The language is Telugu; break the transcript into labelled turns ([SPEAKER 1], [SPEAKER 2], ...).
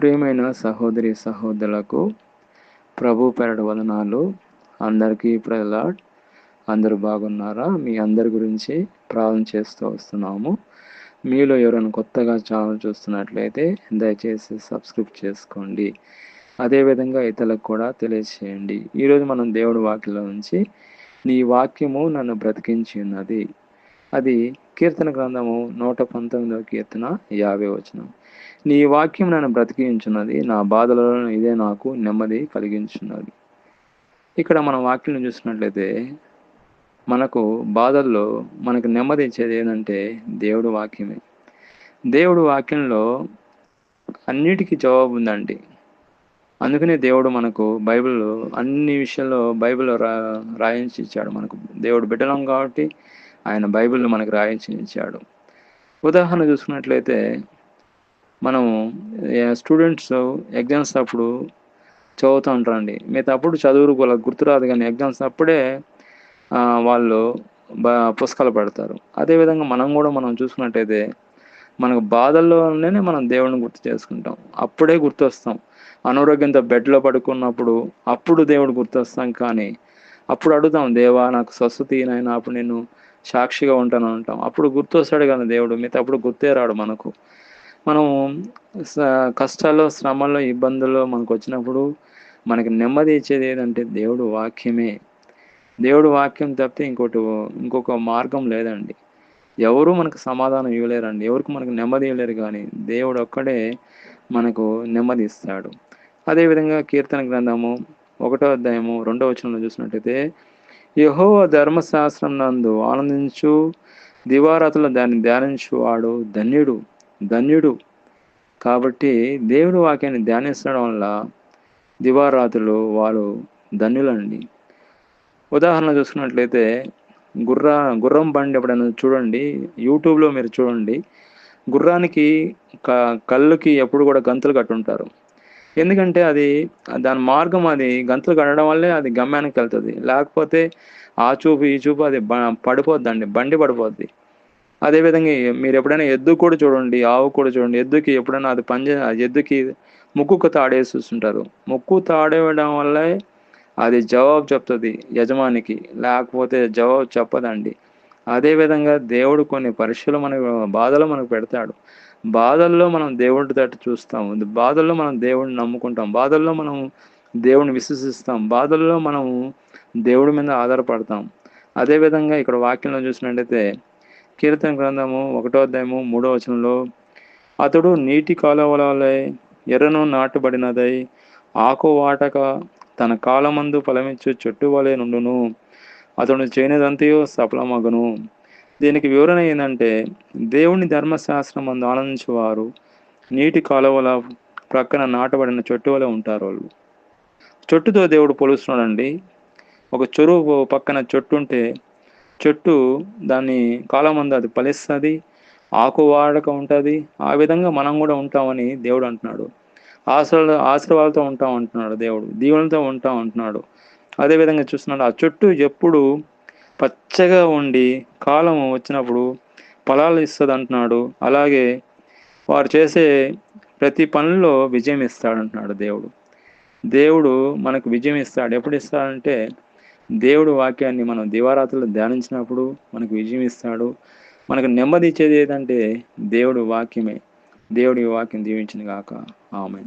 [SPEAKER 1] ప్రియమైన సహోదరి సహోదరులకు ప్రభు పెరడు వదనాలు. అందరికీ ప్రలాడ్ అందరూ బాగున్నారా? మీ అందరి గురించి ప్రార్థన చేస్తూ వస్తున్నాము. మీలో ఎవరైనా కొత్తగా ఛానల్ చూస్తున్నట్లయితే దయచేసి సబ్స్క్రైబ్ చేసుకోండి. అదేవిధంగా ఇతరులకు కూడా తెలియచేయండి. ఈరోజు మనం దేవుడి వాక్యంలో నుంచి నీ వాక్యము నన్ను బ్రతికించి ఉన్నది అది కీర్తన గ్రంథము నూట పంతొమ్మిదవ కీర్తన యాభై వచనం. నీ వాక్యం నన్ను బ్రతికించున్నది నా బాధలలో ఇదే నాకు నెమ్మది కలిగించున్నది. ఇక్కడ మనం వాక్యం చూసినట్లయితే మనకు బాధల్లో మనకు నెమ్మది ఇచ్చేది ఏంటంటే దేవుడు వాక్యమే. దేవుడు వాక్యంలో అన్నిటికీ జవాబు ఉందండి. అందుకనే దేవుడు మనకు బైబిల్లో అన్ని విషయాల్లో బైబిల్లో రా రాయించి ఇచ్చాడు మనకు. దేవుడు బిడ్డలం కాబట్టి ఆయన బైబిల్ మనకు రాయించి ఇచ్చాడు. ఉదాహరణ చూసుకున్నట్లయితే మనము స్టూడెంట్స్ ఎగ్జామ్స్ అప్పుడు చదువుతూ ఉంటారండి. మిగతా అప్పుడు చదువురు వాళ్ళకి గుర్తురాదు కానీ ఎగ్జామ్స్ అప్పుడే వాళ్ళు బా పుస్తకాలు పెడతారు. అదేవిధంగా మనం కూడా మనం చూసుకున్నట్టయితే మనకు బాధల్లోనే మనం దేవుడిని గుర్తు చేసుకుంటాం. అప్పుడే గుర్తొస్తాం. అనారోగ్యంతో బెడ్లో పడుకున్నప్పుడు అప్పుడు దేవుడు గుర్తొస్తాం కానీ అప్పుడు అడుగుతాం దేవా నాకు స్వస్థత నాయన అప్పుడు నేను సాక్షిగా ఉంటాను అంటాం. అప్పుడు గుర్తొస్తాడు కానీ దేవుడు మిగతా అప్పుడు గుర్తే రాడు మనకు. మనం కష్టాల్లో శ్రమల్లో ఇబ్బందుల్లో మనకు వచ్చినప్పుడు మనకి నెమ్మది ఇచ్చేది ఏదంటే దేవుడు వాక్యమే. దేవుడు వాక్యం తప్పితే ఇంకోటి ఇంకొక మార్గం లేదండి. ఎవరు మనకు సమాధానం ఇవ్వలేరండి. ఎవరికి మనకు నెమ్మది ఇవ్వలేరు కానీ దేవుడు ఒక్కడే మనకు నెమ్మది ఇస్తాడు. అదేవిధంగా కీర్తన గ్రంథము ఒకటో అధ్యాయము రెండో వచనంలో చూసినట్టయితే యహో ధర్మశాస్త్రం నందు ఆనందించు దివారాతులు దాన్ని ధ్యానించు వాడు ధన్యుడు ధన్యుడు. కాబట్టి దేవుడు వాక్యాన్ని ధ్యానించడం వల్ల దివారాతులు వారు ధన్యులండి. ఉదాహరణ చూసుకున్నట్లయితే గుర్రా గుర్రం బండి ఎప్పుడైనా చూడండి యూట్యూబ్లో మీరు చూడండి గుర్రానికి క కళ్ళుకి ఎప్పుడు కూడా గంతులు కట్టుంటారు. ఎందుకంటే అది దాని మార్గం అది గంతులు కట్టడం వల్లే అది గమ్యానికి వెళ్తుంది. లేకపోతే ఆ చూపు ఈ చూపు అది పడిపోద్దండి బండి పడిపోద్ది. అదేవిధంగా మీరు ఎప్పుడైనా ఎద్దు కూడా చూడండి ఆవు కూడా చూడండి ఎద్దుకి ఎప్పుడైనా అది పంజ ఎద్దుకి ముక్కుకు తాడేసి చూస్తుంటారు. ముక్కు తాడేయడం వల్లే అది జవాబు చెప్తుంది యజమానికి లేకపోతే జవాబు చెప్పదండి. అదేవిధంగా దేవుడు కొన్ని పరీక్షలు మనకు బాధలు మనకు పెడతాడు. బాధల్లో మనం దేవుడి తట్టు చూస్తాం. బాధల్లో మనం దేవుడిని నమ్ముకుంటాం. బాధల్లో మనం దేవుడిని విశ్వసిస్తాం. బాధల్లో మనం దేవుడి మీద ఆధారపడతాం. అదేవిధంగా ఇక్కడ వాక్యంలో చూసినట్టయితే కీర్తన గ్రంథము ఒకటో అధ్యాయము మూడో వచనంలో అతడు నీటి కాలువలై ఎర్రను నాటుబడినదై ఆకు వాటక తన కాలమందు ఫలమిచ్చు చెట్టు వలె నుండును. అతడు చేయనిదంతయో సఫలమగను. దీనికి వివరణ ఏంటంటే దేవుని ధర్మశాస్త్రం అందు ఆనందించేవారు నీటి కాలువల ప్రక్కన నాటబడిన చెట్టు వలె ఉంటారు వాళ్ళు. చెట్టుతో దేవుడు పోలుస్తున్నాడండి. ఒక చెరువు పక్కన చెట్టు ఉంటే చెట్టు దాన్ని కాలమందు అది ఫలిస్తుంది ఆకు వాడక ఉంటుంది ఆ విధంగా మనం కూడా ఉంటామని దేవుడు అంటున్నాడు. ఆశ్ర ఆశ్రవాలతో ఉంటాం అంటున్నాడు దేవుడు దీవులతో ఉంటాం అంటున్నాడు అదేవిధంగా చూస్తున్నాడు ఆ చెట్టు ఎప్పుడు పచ్చగా ఉండి కాలం వచ్చినప్పుడు ఫలాలు ఇస్తుంది అంటున్నాడు అలాగే వారు చేసే ప్రతి పనిలో విజయం ఇస్తాడు అంటున్నాడు దేవుడు. దేవుడు మనకు విజయం ఇస్తాడు. ఎప్పుడు ఇస్తాడంటే దేవుడు వాక్యాన్ని మనం దివారాత్రులు ధ్యానించినప్పుడు మనకు విజయం ఇస్తాడు. మనకు నెమ్మది ఇచ్చేది ఏదంటే దేవుడు వాక్యమే. దేవుడి వాక్యం దీవించింది కాక ఆమె